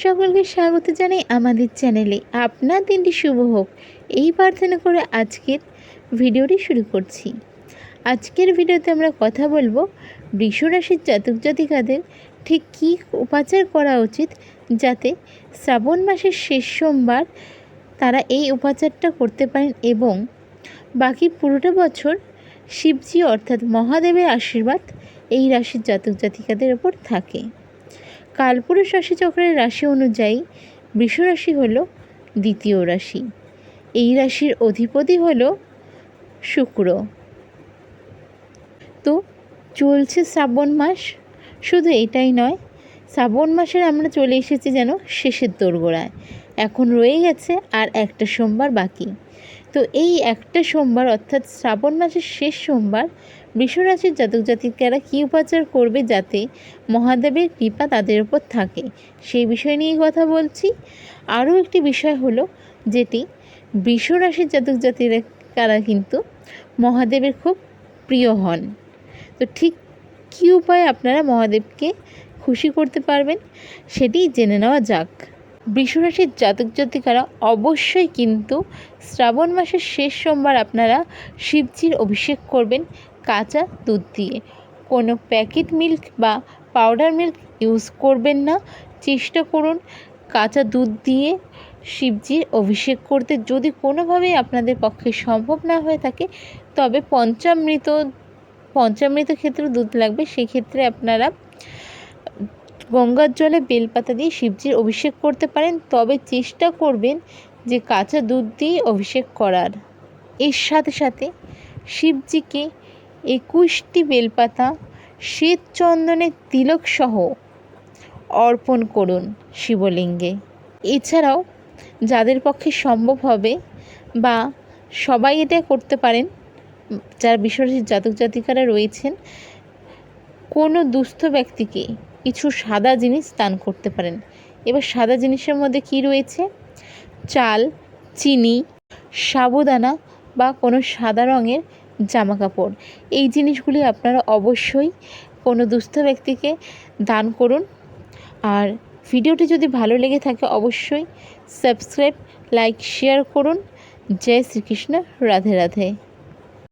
সকলকে স্বাগত জানাই আমাদের চ্যানেলে। আপনার দিনটি শুভ হোক। এই প্রার্থনা করে আজকের ভিডিওটি শুরু করছি। আজকের ভিডিওতে আমরা কথা বলব বৃষরাশির জাতক জাতিকাদের ঠিক কী উপাচার করা উচিত যাতে শ্রাবণ মাসের শেষ সোমবার তারা এই উপাচারটা করতে পারেন এবং বাকি পুরোটা বছর শিবজি অর্থাৎ মহাদেবের আশীর্বাদ এই রাশির জাতক জাতিকাদের ওপর থাকে। কালপুরুষ রাশি চক্রের রাশি অনুযায়ী বৃষরাশি হল দ্বিতীয় রাশি। এই রাশির অধিপতি হল শুক্র। তো চলছে শ্রাবণ মাস, শুধু এটাই নয় শ্রাবণ মাসের আমরা চলে এসেছি যেন শেষের দোরগোড়ায়। এখন রয়ে গেছে আর একটা সোমবার বাকি। তো এই একটা সোমবার অর্থাৎ শ্রাবণ মাসের শেষ সোমবার বৃষরাশির জাতক জাতিকারা কী উপাচার করবে যাতে মহাদেবের কৃপা তাদের উপর থাকে? সেই বিষয় নিয়ে কথা বলছি। আরও একটি বিষয় হলো যেটি বৃষরাশির জাতক জাতিকারা কিন্তু মহাদেবের খুব প্রিয় হন। তো ঠিক কী উপায়ে আপনারা মহাদেবকে খুশি করতে পারবেন সেটি জেনে নেওয়া যাক। বৃষরাশির জাতক জাতিকারা অবশ্যই কিন্তু শ্রাবণ মাসের শেষ সোমবার আপনারা শিবজির অভিষেক করবেন কাঁচা দুধ দিয়ে। কোনো প্যাকেট মিল্ক বা পাউডার মিল্ক ইউজ করবেন না। চেষ্টা করুন কাঁচা দুধ দিয়ে শিবজির অভিষেক করতে। যদি কোনোভাবেই আপনাদের পক্ষে সম্ভব না হয়ে থাকে, তবে পঞ্চামৃত পঞ্চামৃত ক্ষেত্রে দুধ লাগবে। সেক্ষেত্রে আপনারা গঙ্গার জলে বেলপাতা দিয়ে শিবজির অভিষেক করতে পারেন, তবে চেষ্টা করবেন যে কাঁচা দুধ দিয়ে অভিষেক করার। এর সাথে সাথে শিবজিকে একুশটি বেলপাতা শ্বেত চন্দনের তিলক সহ অর্পণ করুন শিবলিঙ্গে। এছাড়াও যাদের পক্ষে সম্ভব হবে বা সবাই এটা করতে পারেন, যারা বিশ্বরাশির জাতক জাতিকারা রয়েছেন, কোনো দুস্থ ব্যক্তিকে কিছু সাদা জিনিস দান করতে পারেন। এবার সাদা জিনিসের মধ্যে কি রয়েছে? চাল, চিনি, সাবুদানা বা কোনো সাদা রঙের জামা কাপড় এই জিনিসগুলি আপনারা অবশ্যই কোনো দুস্থ ব্যক্তিকে দান করুন। আর ভিডিওটি যদি ভালো লেগে থাকে অবশ্যই সাবস্ক্রাইব, লাইক, শেয়ার করুন। জয় শ্রীকৃষ্ণ, রাধে রাধে।